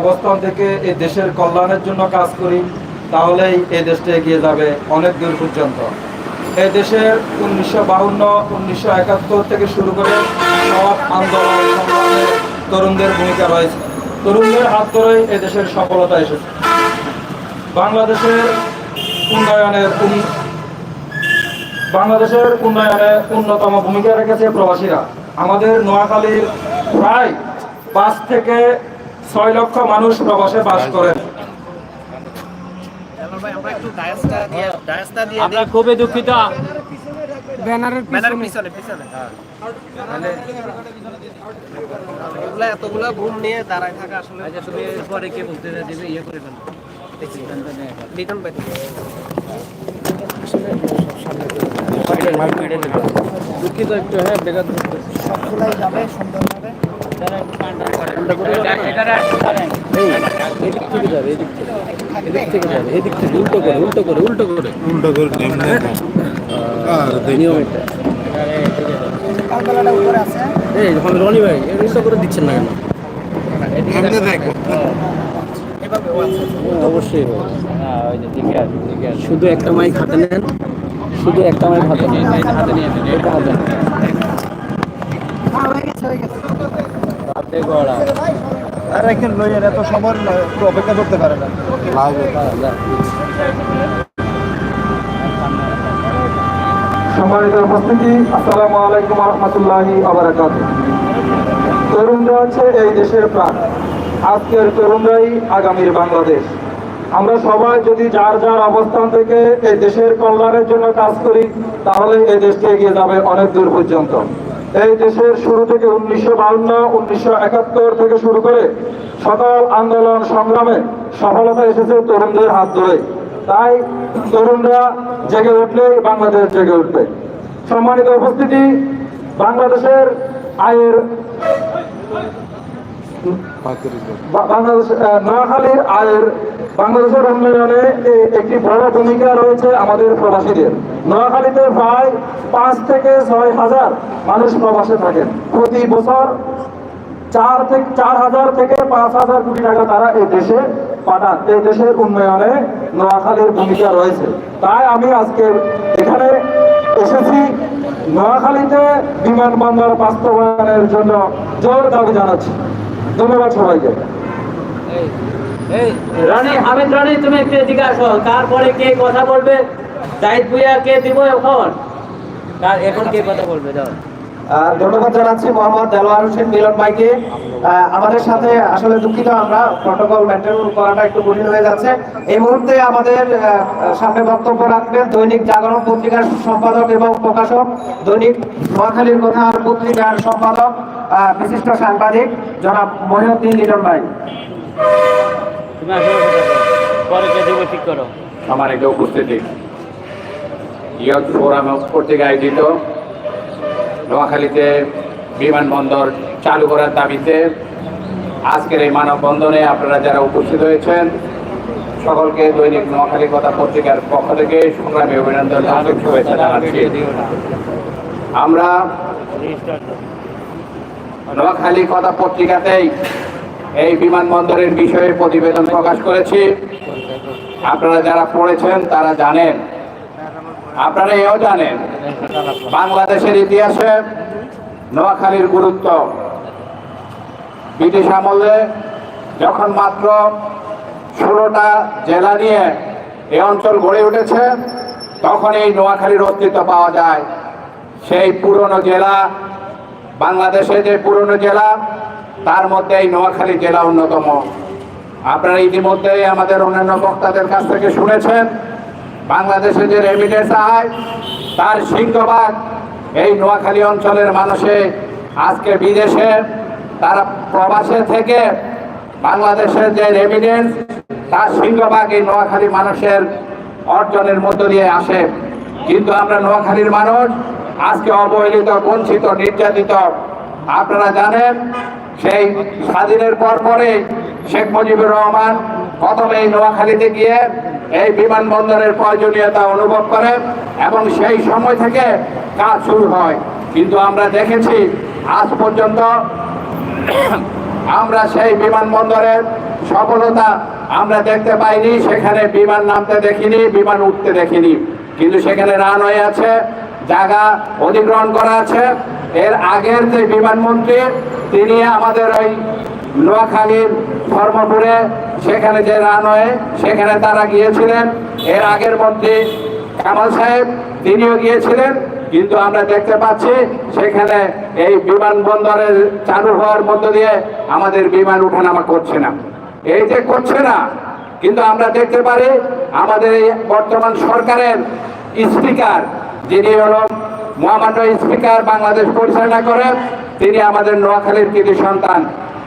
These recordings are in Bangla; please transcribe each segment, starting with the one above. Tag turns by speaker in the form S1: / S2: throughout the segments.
S1: অবস্থান থেকে এই দেশের কল্যাণের জন্য কাজ করি, তাহলেই এই দেশটা এগিয়ে যাবে অনেক দূর পর্যন্ত। এই দেশের উনিশশো বাহান্ন উনিশশো একাত্তর থেকে শুরু করে সব আন্দোলন তরুণদের ভূমিকা রয়েছে। তরুণদের হাত ধরেই এই দেশের সফলতা এসেছে। বাংলাদেশের উন্নয়নের বাংলাদেশের উন্নয়নে অন্যতম ভূমিকা রেখেছে প্রবাসীরা। আমাদের নোয়াখালীর প্রায় পাঁচ থেকে ছয় লক্ষ মানুষ প্রবাসে বাস করেন।
S2: আমরা একটু ডায়াসটা দিয়ে ডায়াসটা দিয়ে
S3: আমরা খুবই দুঃখিত।
S4: ব্যানারের পিছনে।
S2: পিছনে পিছনে এগুলা এতগুলা ঘুম নিয়ে দাঁড়ায় থাকা আসলে
S3: আচ্ছা তুমি পরে কে বলতে দেবে ইয়ে করে ফেলো।
S2: লিটন ভাই।
S3: দুঃখিত একটু হ্যাঁ বেকার
S4: সবগুলাই যাবে সুন্দরভাবে।
S3: উল্টো করে উল্টো করে উল্টো করে
S5: উল্টো করে
S3: রনি ভাই উল্টো করে দিচ্ছেন না কেন অবশ্যই শুধু একটা মাইক হাতে নেন, শুধু একটা মাইক হাতে নেন হাতে নিয়ে হাতে নেন
S4: হ্যাঁ হয়ে গেছে হয়ে গেছে
S3: হাতে গড়া
S4: আর এখন লইয়ের এত সময় অপেক্ষা করতে পারে না।
S1: সম্মানিত উপস্থিতি আসসালামু আলাইকুম রহমতুল্লাহি আবরাকাত। তরুণরা হচ্ছে এই দেশের প্রাণ। আজকের তরুণরাই আগামীর বাংলাদেশ। আমরা সবাই যদি যার যার অবস্থান থেকে এই দেশের কল্যাণের জন্য কাজ করি তাহলে এই দেশকে এগিয়ে যাবে অনেক দূর পর্যন্ত। এই দেশের শুরু থেকে উনিশশো বাউন্ন, উনিশশো একাত্তর থেকে শুরু করে সকল আন্দোলন সংগ্রামে সফলতা এসেছে তরুণদের হাত ধরে। তাই তরুণরা জেগে উঠলে বাংলাদেশ জেগে উঠবে। সম্মানিত উপস্থিতি, বাংলাদেশের আয়ের নোয়াখালীর আয়ের বাংলাদেশের উন্নয়নে একটি বড় ভূমিকা রয়েছে আমাদের প্রবাসীদের। নোয়াখালীতে প্রায় পাঁচ থেকে ছয় হাজার মানুষ প্রবাসে থাকেন। প্রতি বছর চার থেকে চার হাজার থেকে পাঁচ হাজার কোটি টাকা তারা এই দেশে পাঠান। এই দেশের উন্নয়নে নোয়াখালীর ভূমিকা রয়েছে। তাই আমি আজকে এখানে এসেছি। নোয়াখালীতে বিমানবন্দর বাস্তবায়নের জন্য জোর দাবি জানাচ্ছি। ধন্যবাদ সবাইকে।
S3: রানী হামিদ রানী তুমি একটু এদিকে তারপরে কে কথা বলবে? জাহিদ ভুইয়া কে দিব এখন? এখন কে কথা বলবে?
S4: আহ, ধন্যবাদ জানাচ্ছি মোহাম্মদ দেলোয়ার হোসেন মিলন ভাইকে। আমাদের সাথে আসলে দুঃখিত আমরা প্রটোকল মেনটেন করাটা একটু কঠিন হয়ে যাচ্ছে। এই মুহূর্তে আমাদের সামনে বক্তব্য রাখবেন দৈনিক জাগরণ পত্রিকার সম্পাদক এবং প্রকাশক দৈনিক নোয়াখালীর কথা পত্রিকার সম্পাদক আহ, বিশিষ্ট সাংবাদিক জনাব মহিউদ্দিন লিটন ভাই।
S3: আমার ঠিক
S6: উপস্থিতি। ইয়ত ফোরাম কর্তৃক আয়োজিত। নোয়াখালীতে বিমানবন্দর চালু করার দাবিতে আজকের এই মানববন্ধনে আপনারা যারা উপস্থিত হয়েছেন, সকলকে দৈনিক নোয়াখালী কথা পত্রিকার পক্ষ থেকে সংগ্রামী অভিনন্দন শুভেচ্ছা জানাচ্ছি। আমরা নোয়াখালী কথা পত্রিকাতেই এই বিমানবন্দরের বিষয়ে প্রতিবেদন প্রকাশ করেছি। আপনারা যারা পড়েছেন, তারা জানেন আপনারা এও জানেন, বাংলাদেশের ইতিহাসে নোয়াখালীর গুরুত্ব। ব্রিটিশ আমলে যখন মাত্র ষোলোটা জেলা নিয়ে এই অঞ্চল গড়ে উঠেছে, তখন এই নোয়াখালীর অস্তিত্ব পাওয়া যায়। সেই পুরনো জেলা বাংলাদেশে যে পুরনো জেলা, তার মধ্যে এই নোয়াখালী জেলা অন্যতম। আপনারা ইতিমধ্যেই আমাদের অন্যান্য বক্তাদের কাছ থেকে শুনেছেন বাংলাদেশে যে রেমিটেন্স আয়, তার সিংহভাগ এই নোয়াখালী অঞ্চলের মানুষে আজকে বিদেশে, তারা প্রবাসে থেকে বাংলাদেশের যে রেমিটেন্স তার সিংহভাগ এই নোয়াখালী মানুষের অর্জনের মধ্য দিয়ে আসে। কিন্তু আমরা নোয়াখালীর মানুষ, আজকে অবহেলিত, বঞ্চিত, নির্যাতিত, আপনারা জানেন, সেই স্বাধীনের পর পরে শেখ মুজিবুর রহমান প্রথমে এই নোয়াখালীতে গিয়ে এই বিমানবন্দরের প্রয়োজনীয়তা অনুভব করে এবং সেই সময় থেকে কাজ শুরু হয়। কিন্তু আমরা দেখেছি, আজ পর্যন্ত আমরা সেই বিমানবন্দরের সফলতা আমরা দেখতে পাইনি, সেখানে বিমান নামতে দেখিনি, বিমান উঠতে দেখিনি। কিন্তু সেখানে রানওয়ে আছে, জায়গা অধিগ্রহণ করা আছে। এর আগের যে বিমানমন্ত্রী, তিনি আমাদের ওই নোয়াখালীর ধর্মপুরে, সেখানে যে রানওয়ে, সেখানে তারা গিয়েছিলেন। এর আগের মধ্যে কামাল সাহেব, তিনিও গিয়েছিলেন। কিন্তু আমরা দেখতে পাচ্ছি সেখানে এই বিমানবন্দরের চালু হওয়ার মধ্য দিয়ে আমাদের বিমান উঠানামা করছে না। এই যে করছে না, কিন্তু আমরা দেখতে পারি আমাদের এই বর্তমান সরকারের স্পিকার, যিনি হল মহামান্য স্পিকার বাংলাদেশ পরিচালনা করেন, তিনি আমাদের নোয়াখালীর কৃতি সন্তান।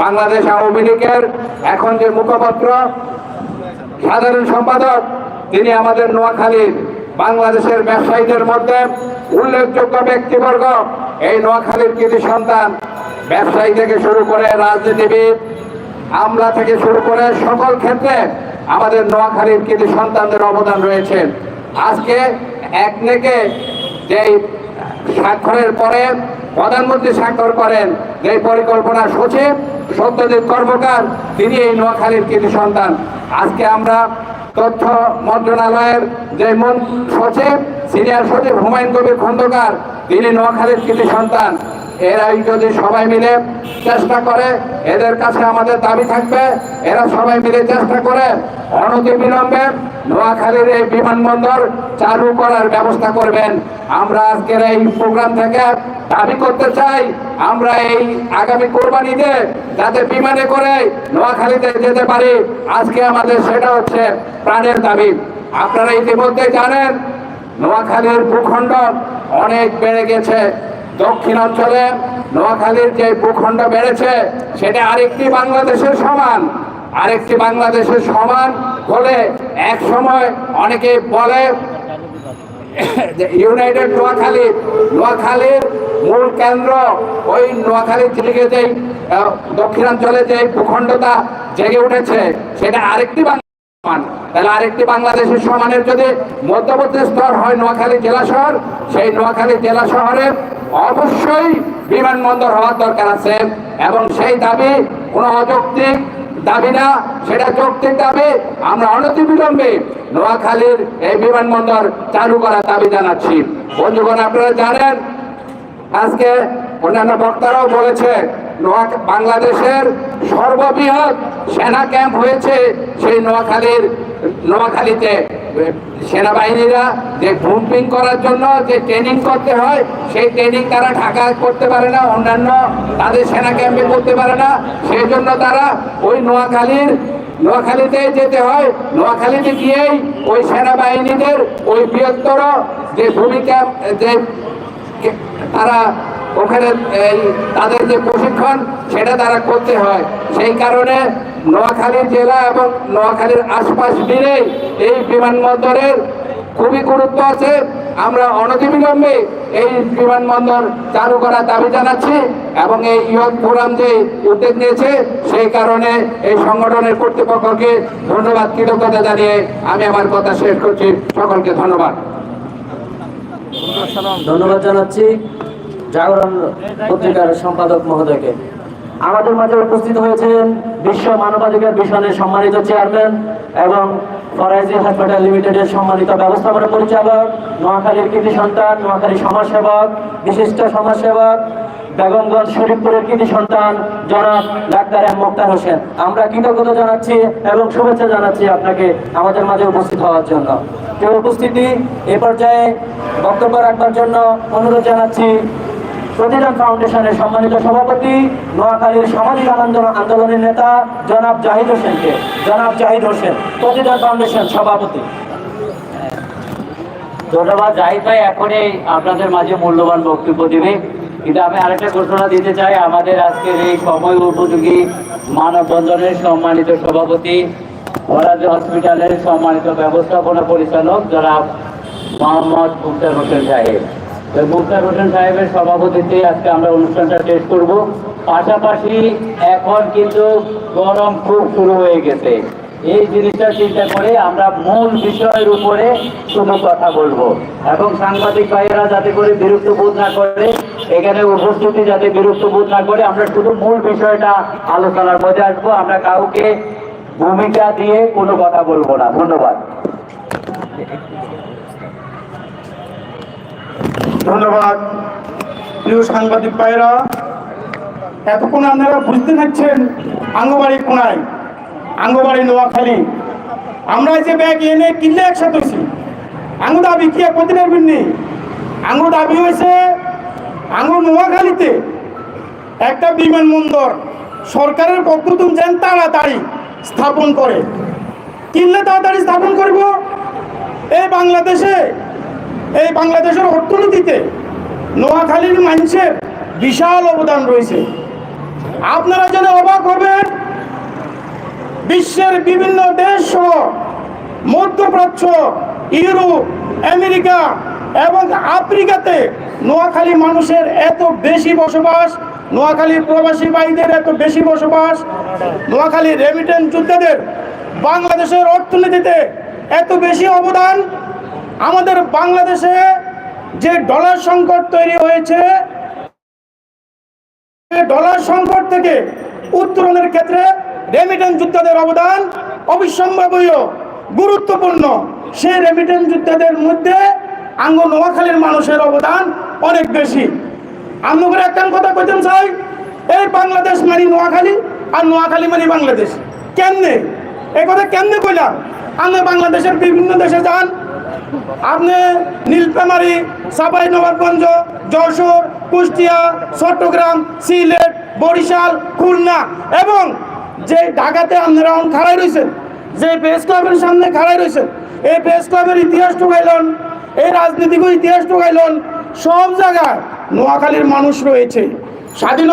S6: বাংলাদেশ আওয়ামী লীগের এখন যে মুখপাত্র, সাধারণ সম্পাদক, তিনি আমাদের নোয়াখালীর বাংলাদেশের ব্যবসায়ীদের মধ্যে উল্লেখযোগ্য ব্যক্তিবর্গ। এই নোয়াখালীর কৃতি সন্তান, ব্যবসায়ী থেকে শুরু করে রাজনীতিবিদ আমলা থেকে শুরু করে সকল ক্ষেত্রে আমাদের নোয়াখালীর কৃতি সন্তানদের অবদান রয়েছে। আজকে এক নেকে যেই স্বাক্ষরের পরে প্রধানমন্ত্রী স্বাক্ষর করেন। এই পরিকল্পনা সচিব সত্যদেব কর্মকার, তিনি এই নোয়াখালীর কৃতি সন্তান। আজকে আমরা তথ্য মন্ত্রণালয়ের যে সচিব, সিনিয়র সচিব হুমায়ুন কবির খন্দকার, তিনি নোয়াখালীর কৃতি সন্তান। এরাই যদি সবাই মিলে চেষ্টা করে, এদের কাছে আমাদের দাবি থাকবে, এরা সবাই মিলে চেষ্টা করে অনতি বিলম্বে নোয়াখালীর এই বিমানবন্দর চালু করার ব্যবস্থা করবেন। আমরা আজকের এই প্রোগ্রাম থেকে দাবি করতে চাই, আমরা এই আগামী কোরবানিতে যাতে বিমানে করে নোয়াখালীতে যেতে পারি, আজকে আমাদের সেটা হচ্ছে প্রাণের দাবি। আপনারা ইতিমধ্যে জানেন, নোয়াখালীর ভূখণ্ড অনেক বেড়ে গেছে। দক্ষিণাঞ্চলে নোয়াখালীর যে ভূখণ্ড বেড়েছে, সেটা আরেকটি বাংলাদেশের সমান। আরেকটি বাংলাদেশের সমান হলে এক সময় অনেকে বলে ইউনাইটেড নোয়াখালী। নোয়াখালীর মূল কেন্দ্র ওই নোয়াখালী থেকে যেই দক্ষিণাঞ্চলে যে ভূখণ্ডতা জেগে উঠেছে, সেটা আরেকটি তাহলে আরেকটি বাংলাদেশের সমানের যদি মধ্যবর্তী স্তর হয় নোয়াখালী জেলা শহর, সেই নোয়াখালী জেলা শহরে অবশ্যই বিমানবন্দর হওয়ার দরকার আছে এবং সেই দাবি কোনো অযৌক্তিক দাবি না। সেটা যৌক্তিক দাবি, আমরা অনতিবিলম্বে নোয়াখালীর এই বিমানবন্দর চালু করার দাবি জানাচ্ছি। বন্ধুগণ, আপনারা জানেন, আজকে অন্যান্য বক্তারাও বলেছে বাংলাদেশের সর্ববৃহৎ সেনা ক্যাম্প হয়েছে সেই নোয়াখালীর, নোয়াখালীতে। সেনাবাহিনীরা যে গ্রুপিং করার জন্য যে ট্রেনিং করতে হয়, সেই ট্রেনিং তারা ঢাকা করতে পারে না, অন্যান্য তাদের সেনা ক্যাম্পে করতে পারে না। সেই জন্য তারা ওই নোয়াখালীর, নোয়াখালীতে যেতে হয়। নোয়াখালীতে গিয়েই ওই সেনাবাহিনীদের ওই বৃহত্তর যে ভূমিকা যে তারা ওখানে এই তাদের যে প্রশিক্ষণ, সেটা তারা করতে হয়। সেই কারণে নোয়াখালী জেলা এবং নোয়াখালীর আশপাশ মিলে এই বিমানবন্দরের খুবই গুরুত্ব আছে। আমরা অনতিবিলম্বে এই বিমানবন্দর চালু করার দাবি জানাচ্ছি এবং এই ইয়ত ফোরাম যে উদ্যোগ নিয়েছে, সেই কারণে এই সংগঠনের কর্তৃপক্ষকে ধন্যবাদ, কৃতজ্ঞতা জানিয়ে আমি আমার কথা শেষ করছি। সকলকে ধন্যবাদ।
S3: ধন্যবাদ জানাচ্ছি। জাগরণ পত্রিকার সম্পাদক মহোদয়কে। আমাদের মাঝে উপস্থিত হয়েছেন বিশ্ব মানবাধিকার মিশনের সম্মানিত চেয়ারম্যান এবং ফরাইজি হাসপাতাল লিমিটেডের সম্মানিত ব্যবস্থাপনা পরিচালক, নোয়াখালীর কৃতি সন্তান, নোয়াখালী সমাজসেবক, বিশিষ্ট সমাজসেবক, বেগমগঞ্জ শরীফপুরের কৃতি সন্তান, জনাব ডাক্তার এম মোক্তার হোসেন। আমরা কৃতজ্ঞতা জানাচ্ছি এবং শুভেচ্ছা জানাচ্ছি আপনাকে আমাদের মাঝে উপস্থিত হওয়ার জন্য। কেউ উপস্থিতি এ পর্যায়ে বক্তব্য রাখবার জন্য অনুরোধ জানাচ্ছি প্রতিদান ফাউন্ডেশনের সম্মানিত সভাপতি, নোয়াখালীর সামাজিক আন্দোলন আন্দোলনের নেতা জনাব জাহিদ হোসেনকে। জনাব জাহিদ হোসেন, প্রতিদান ফাউন্ডেশন সভাপতি। ধন্যবাদ, জাহিদ ভাই, এখনই আপনাদের মাঝে মূল্যবান বক্তব্য দিবে। কিন্তু আমি আরেকটা ঘোষণা দিতে চাই, আমাদের আজকের এই সময় উপযোগী মানববন্ধনের সম্মানিত সভাপতি, ওরাজ হসপিটালের সম্মানিত ব্যবস্থাপনা পরিচালক জনাব মোহাম্মদ মুক্তার হোসেন সাহেব। মুক্তার হোসেন সাহেবের সভাপতিতে আজকে আমরা অনুষ্ঠানটা শেষ করব। পাশাপাশি এখন কিন্তু গরম খুব শুরু হয়ে গেছে। এই জিনিসটা চিন্তা করে আমরা মূল বিষয়ের উপরে শুধু কথা বলব। এবং সাংবাদিক ভাইয়েরা যাতে করে বিরক্ত বোধ না করে, এখানে উপস্থিতি যাতে বিরক্ত বোধ না করে, আমরা শুধু মূল বিষয়টা আলোচনার মধ্যে আসব। আমরা কাউকে ভূমিকা দিয়ে কোনো কথা বলব না। ধন্যবাদ।
S7: ধন্যবাদ। প্রিয় সাংবাদিক ভাইরা এতক্ষণ আপনারা বুঝতে থাকছেন আঙ্গবাড়ি কোনায়, আঙ্গবাড়ি নোয়াখালী। আমরা যে ব্যাগ এনে কিনলে একসাথে হয়েছি। আঙ্গু দাবি কি প্রতিনের বিন্নি। আঙ্গু দাবি হয়েছে আঙ্গু নোয়াখালীতে। একটা বিমানবন্দর সরকারের পক্ষ তুমি যেন তাড়াতাড়ি স্থাপন করে। কিনলে তাড়াতাড়ি স্থাপন করব। এই বাংলাদেশে এই বাংলাদেশের অর্থনীতিতে নোয়াখালীর মানুষের বিশাল অবদান রয়েছে। আপনারা যেন অবাক হবেন, বিশ্বের বিভিন্ন দেশ সহ মধ্যপ্রাচ্য, ইউরোপ, আমেরিকা এবং আফ্রিকাতে নোয়াখালী মানুষের এত বেশি বসবাস নোয়াখালী প্রবাসী ভাইদের এত বেশি বসবাস নোয়াখালী রেমিটেন্স যোদ্ধাদের বাংলাদেশের অর্থনীতিতে এত বেশি অবদান আমাদের বাংলাদেশে যে ডলার সংকট তৈরি হয়েছে ডলার সংকট থেকে উত্তরণের ক্ষেত্রে রেমিটেন্স যোদ্ধাদের অবদান অবিসম্ভাবীয়, গুরুত্বপূর্ণ। সেই রেমিটেন্স যোদ্ধাদের মধ্যে আঙ্গ নোয়াখালীর মানুষের অবদান অনেক বেশি। আমি করে একটা কথা কইতেন চাই এই বাংলাদেশ মানে নোয়াখালী আর নোয়াখালী মানে বাংলাদেশ। কেমনে? এ কথা কেমনে কইলাম? আপনি বাংলাদেশের বিভিন্ন দেশে যান। আপনি নীলফামারী সাপাই নবাবগঞ্জ যশোর, কুষ্টিয়া, চট্টগ্রাম, সিলেট, বরিশাল, খুলনা এবং যে ঢাকাতে আপনারা এখন খাড়াই রয়েছেন, যে প্রেস ক্লাবের সামনে খাড়াই রয়েছেন, এই প্রেস ক্লাবের ইতিহাস ঢুকাইলেন এই রাজনীতিক ইতিহাস ঢুকাইলেন সব জায়গায় নোয়াখালীর মানুষ রয়েছে। স্বাধীনতা